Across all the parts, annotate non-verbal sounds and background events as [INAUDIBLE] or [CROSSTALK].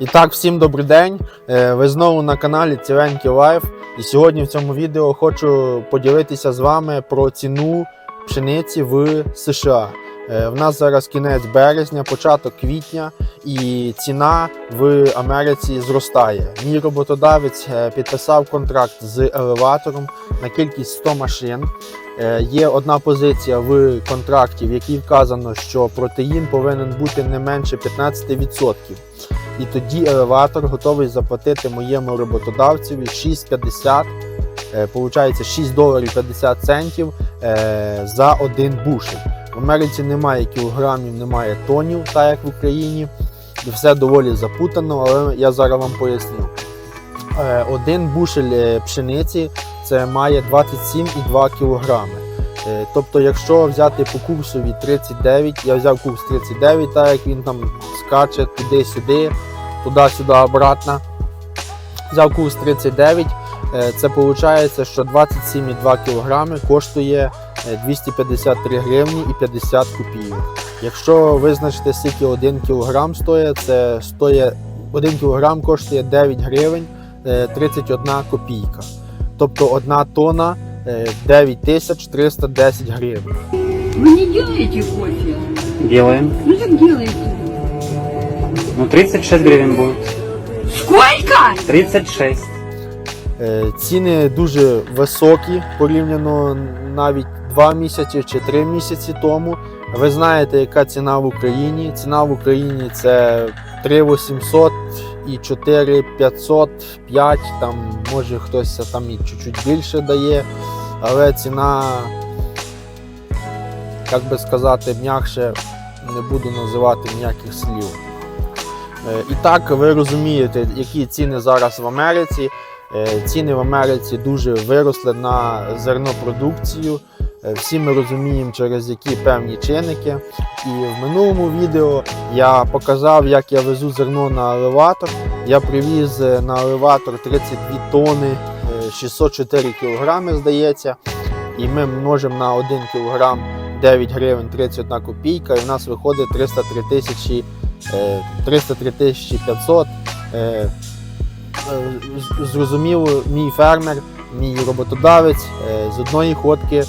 І так, всім добрий день. Е, Ви знову на каналі Ціленький Лайф. І сьогодні в цьому відео хочу поділитися з вами про ціну пшениці в США. Е, В нас зараз кінець березня, початок квітня, і ціна в Америці зростає. Мій роботодавець е, підписав контракт з елеватором на кількість 100 машин. Є одна позиція в контракті, в якій вказано, що протеїн повинен бути не менше 15%. І тоді елеватор готовий заплатити моєму роботодавцеві 6,50, е, получається 6 доларів 50 центів е, за один бушель. В Америці немає кілограмів, немає тонів, так як в Україні. Все доволі запутано, але я зараз вам поясню. Е, Один бушель пшениці це має 27,2 кілограми. Е, Тобто, якщо взяти по курсові 39, я взяв курс 39, так як він там скаче туди-сюди, туди-сюди обратно. Взяв курс 39, е, це виходить, що 27,2 кг коштує е, 253 гривні і 50 копійок. Якщо визначити, скільки 1 кг стоїть, це стоїть 1 кг коштує 9 гривень е, 31 копійка. Тобто 1 тонна е, 9310 гривень. Вы не делаете кофе? Делаем. Ну так делайте. Ну, 36 гривен будет. Сколько? 36. Е, Ціни дуже високі порівняно навіть 2 місяці чи 3 місяці тому. Ви знаєте, яка ціна в Україні. Ціна в Україні це 3800 і 4500, 5, там може хтось там і чуть-чуть більше дає, але ціна, як би сказати, м'якше не буду називати ніяких слів. Е, І так ви розумієте, які ціни зараз в Америці. Е, Ціни в Америці дуже виросли на зернопродукцію. Е, Всі ми розуміємо, через які певні чинники. І в минулому відео я показав, як я везу зерно на елеватор. Я привіз на елеватор 32 тони, е, 604 кілограми, здається. І ми множимо на 1 кілограм 9 гривень 31 копійка, і в нас виходить 303 тисячі е, 303 тисячі 500. Е, е, Зрозуміло, мій фермер, мій роботодавець е, з одної ходки,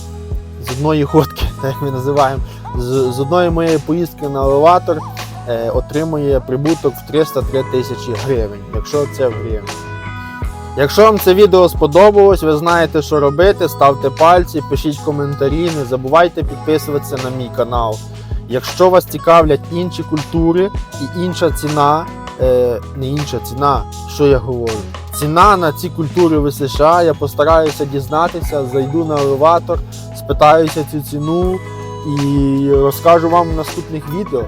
з одної ходки, [LAUGHS] так ми називаємо, з, одної моєї поїздки на елеватор е, отримує прибуток в 303 тисячі гривень, якщо це в гривні. Якщо вам це відео сподобалось, ви знаєте, що робити, ставте пальці, пишіть коментарі, не забувайте підписуватися на мій канал. Якщо вас цікавлять інші культури і інша ціна, е, не інша ціна, що я говорю. Ціна на ці культури в США, я постараюся дізнатися, зайду на елеватор, спитаюся цю ціну і розкажу вам в наступних відео.